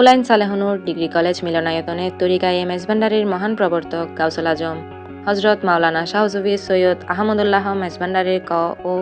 Hulain Salehnur degree college মিলনায়তনে তরিকা M S ভান্ডারির মহান প্রবর্তক গাউসুল আজম, হজরত মাওলানা শাহজুবি সৈয়দ আহমদুল্লাহ মেজভান্ডারির ক ও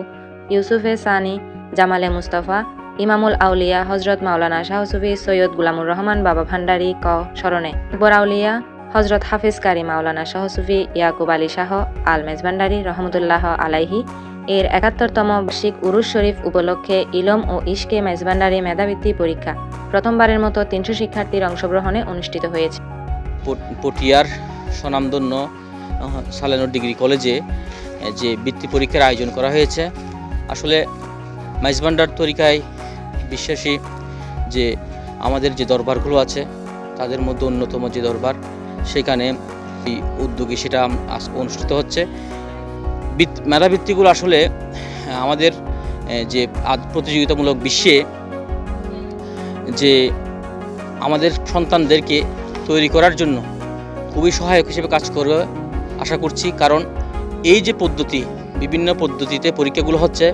ইউসুফে সানি, জামালে মুস্তফা, ইমামুল আউলিয়া, হজরত মাওলানা শাহসুফি সৈয়দ গুলামুর রহমান বাবা ভান্ডারি ক স্মরণে। আকবর আউলিয়া, হজরত হাফিজ কারি মাওলানা শাহসুফি ইয়াকুব আলী শাহ, আল মেজভান্ডারি রহমতুল্লাহ আলাইহি এর একাত্তরতম বার্ষিক উরুস শরীফ উপলক্ষে ইলম ও ইশকে মেজভান্ডারি মেধাবৃত্তি পরীক্ষা প্রথমবারের মতো তিনশো শিক্ষার্থীর অংশগ্রহণে অনুষ্ঠিত হয়েছে। পট- পটিয়ার স্বনামধন্য আহ, সালেনো ডিগ্রি কলেজে যে বৃত্তি পরীক্ষার আয়োজন করা হয়েছে। আসলে মাইজবান্ডার তরিকায় বিশ্বাসী যে আমাদের যে দরবারগুলো আছে তাদের মধ্যে অন্যতম যে দরবার সেখানে উদ্যোগে সেটা অনুষ্ঠিত হচ্ছে। মেধাবৃত্তিগুলো আসলে আমাদের যে প্রতিযোগিতামূলক বিশ্বে, যে আমাদের সন্তানদেরকে তৈরি করার জন্য খুবই সহায়ক হিসেবে কাজ করবে আশা করছি। কারণ এই যে পদ্ধতি, বিভিন্ন পদ্ধতিতে পরীক্ষাগুলো হচ্ছে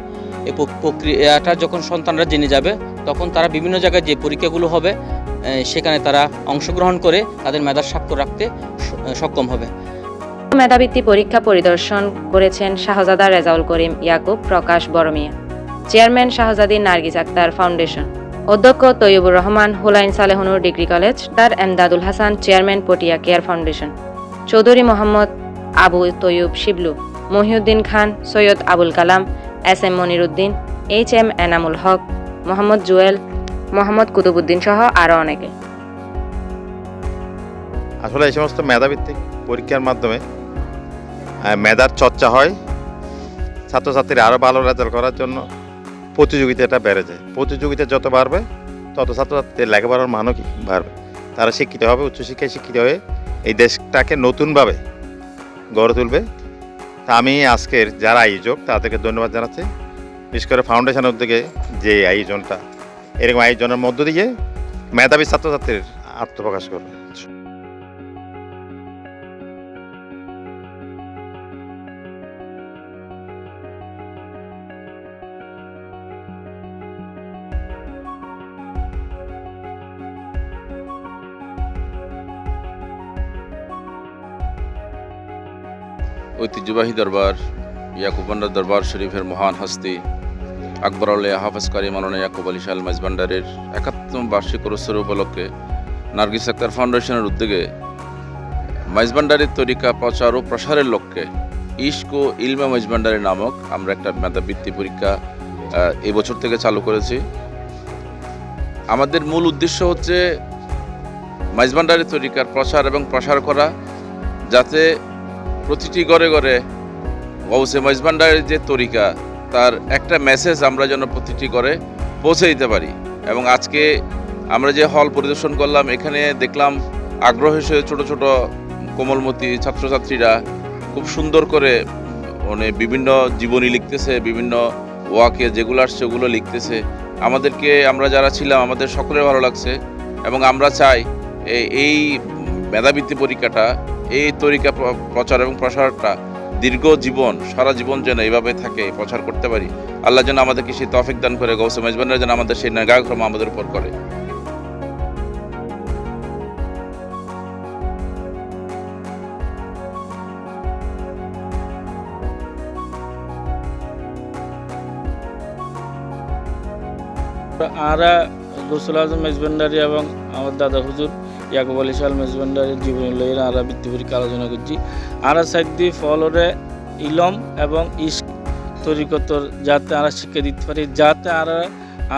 এই প্রক্রিয়াটা যখন সন্তানরা জেনে যাবে, তখন তারা বিভিন্ন জায়গায় যে পরীক্ষাগুলো হবে সেখানে তারা অংশগ্রহণ করে তাদের মেধার স্বাক্ষর রাখতে সক্ষম হবে। মেধাবৃত্তি পরীক্ষা পরিদর্শন করেছেন শাহজাদা রেজাউল করিম ইয়াকুব প্রকাশ বরমিয়া চেয়ারম্যান শাহজাদি নার্গিস আক্তার ফাউন্ডেশন, অধ্যক্ষ তৈয়বুর রহমান, হুলাইন সালেহনুর ডিগ্রি কলেজ তার Emdadul Hasan, chairman Patiya care foundation, Chowdhury Mohammad Abu Taiyab Shiblu, Mohiuddin Khan, Syed Abul Kalam, S M Moniruddin, H M Enamul Haque, Mohammad Jewel, Mohammad Kutubuddin সহ আরও অনেকে। আসলে এই সমস্ত মেধাভিত্তিক পরীক্ষার মাধ্যমে মেধার চর্চা হয়। ছাত্রছাত্রীরা আরও ভালো রেজাল্ট করার জন্য প্রতিযোগিতাটা বেড়ে যায়। প্রতিযোগিতা যত বাড়বে, তত ছাত্রছাত্রীদের লেখাপড়ার মানও বাড়বে। তারা শিক্ষিত হবে, উচ্চশিক্ষায় শিক্ষিত হয়ে এই দেশটাকে নতুনভাবে গড়ে তুলবে। তা আমি আজকের যারা আয়োজক, তাদেরকে ধন্যবাদ জানাচ্ছি। বিশেষ করে ফাউন্ডেশন উদ্যোগে যে আয়োজনটা, এরকম আয়োজনের মধ্য দিয়ে মেধাবী ছাত্রছাত্রীর আত্মপ্রকাশ করবে। ঐতিহ্যবাহী দরবার ইয়াকুবান্ডার দরবার শরীফের মহান হস্তি আকবর আল্লাহ হাফেজ মালানা ইয়াকুব আলী শাহ মাইজবান্ডারের একাত্তম বার্ষিক উৎসব উপলক্ষে নার্গিস আক্তার ফাউন্ডেশনের উদ্যোগে মাইজবান্ডারের তরিকা প্রচার ও প্রসারের লক্ষ্যে ইস্কো ইলমা মাইজবান্ডারি নামক আমরা একটা মেধাবৃত্তি পরীক্ষা আহ, এই বছর থেকে চালু করেছি। আমাদের মূল উদ্দেশ্য হচ্ছে মাইজবান্ডারি তরিকার প্রচার এবং প্রসার করা যাতে প্রতিটি ঘরে ঘরে গৌসে মজবান্ডারের যে তরিকা, তার একটা মেসেজ আমরা যেন প্রতিটি ঘরে পৌঁছে দিতে পারি। এবং আজকে আমরা যে হল পরিদর্শন করলাম, এখানে দেখলাম আগ্রহ হিসেবে ছোট ছোট কোমলমতি ছাত্রছাত্রীরা খুব সুন্দর করে মানে বিভিন্ন জীবনী লিখতেছে, বিভিন্ন ওয়াকে যেগুলো আসছে ওগুলো লিখতেছে। আমাদেরকে, আমরা যারা ছিলাম, আমাদের সকলের ভালো লাগছে। এবং আমরা চাই এই- এই মেধাবৃত্তি পরীক্ষাটা, এই তরিকা প্রচার এবং প্রসারটা দীর্ঘ জীবন, সারা জীবন যেন এইভাবে থাকে প্রচার করতে পারি। আল্লাহ যেন আমাদেরকে সেই তফিক দান করে, গৌসে মেজবানের যেন আমাদের সেই নাগাক্রম আমাদের উপর করে। আরা গোসল আজম মেজবান্ডারি এবং আমার দাদা হুজুর ইয়াকুব আলী শাল মেজবান্ডারির জীবনী লইয়ের আরা বৃত্তি পরীক্ষা আলোচনা করছি। আরা সাইদি ফলরে ইলম এবং ইস্ক তরিকতর যাতে আরা শিক্ষা দিতে পারি, যাতে আরা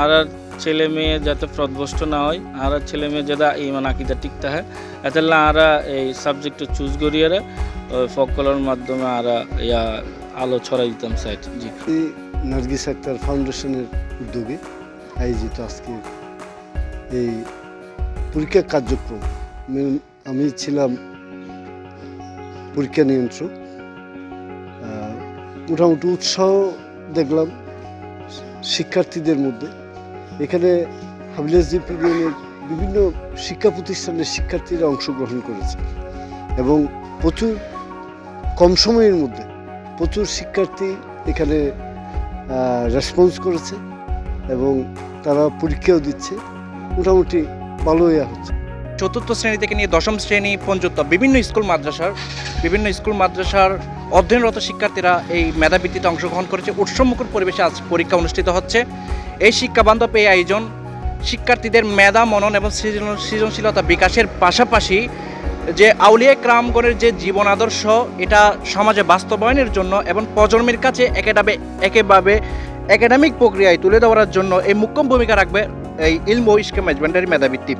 আরার ছেলে মেয়ে যাতে প্রদভষ্ট না হয়, আরা ছেলে মেয়ে যাতে ইমান আকিদা ঠিক থাকে এতে আরা এই সাবজেক্ট চুজ করিয়ে ফকলের মাধ্যমে আরা ইয়া আলো ছড়াই দিতাম সাইট জি। নার্গিস আক্তার ফাউন্ডেশনের উদ্যোগে আয়োজিত আজকে এই পরীক্ষা কার্যক্রম। আমি- ছিলাম পরীক্ষা নিয়ন্ত্রক। মোটামুটি উৎসাহ দেখলাম শিক্ষার্থীদের মধ্যে। এখানে হাবিলাসদ্বীপ ইউনিয়নের বিভিন্ন শিক্ষা প্রতিষ্ঠানের শিক্ষার্থীরা অংশগ্রহণ করেছে এবং প্রচুর কম সময়ের মধ্যে প্রচুর শিক্ষার্থী এখানে রেসপন্স করেছে এবং তারা পরীক্ষাও দিচ্ছে। মোটামুটি ভালো ইয়া হচ্ছে চতুর্থ শ্রেণি থেকে নিয়ে দশম শ্রেণি পর্যন্ত বিভিন্ন স্কুল, মাদ্রাসার বিভিন্ন স্কুল, মাদ্রাসার অধ্যয়নরত শিক্ষার্থীরা এই মেধাবৃত্তিতে অংশগ্রহণ করেছে। উৎসবমুখর পরিবেশে আজ পরীক্ষা অনুষ্ঠিত হচ্ছে। এই শিক্ষাবান্ধব এই আয়োজন শিক্ষার্থীদের মেধা, মনন এবং সৃজনশীলতা বিকাশের পাশাপাশি যে আউলিয়া ক্রামগণের যে জীবন আদর্শ, এটা সমাজে বাস্তবায়নের জন্য এবং প্রজন্মের কাছে একেডাবে একেভাবে একাডেমিক প্রক্রিয়ায় তুলে দেওয়ার জন্য এই মুখ্য ভূমিকা রাখবে এই ইলম ইস্কে মেজবান্ডারি মেধাবৃত্তি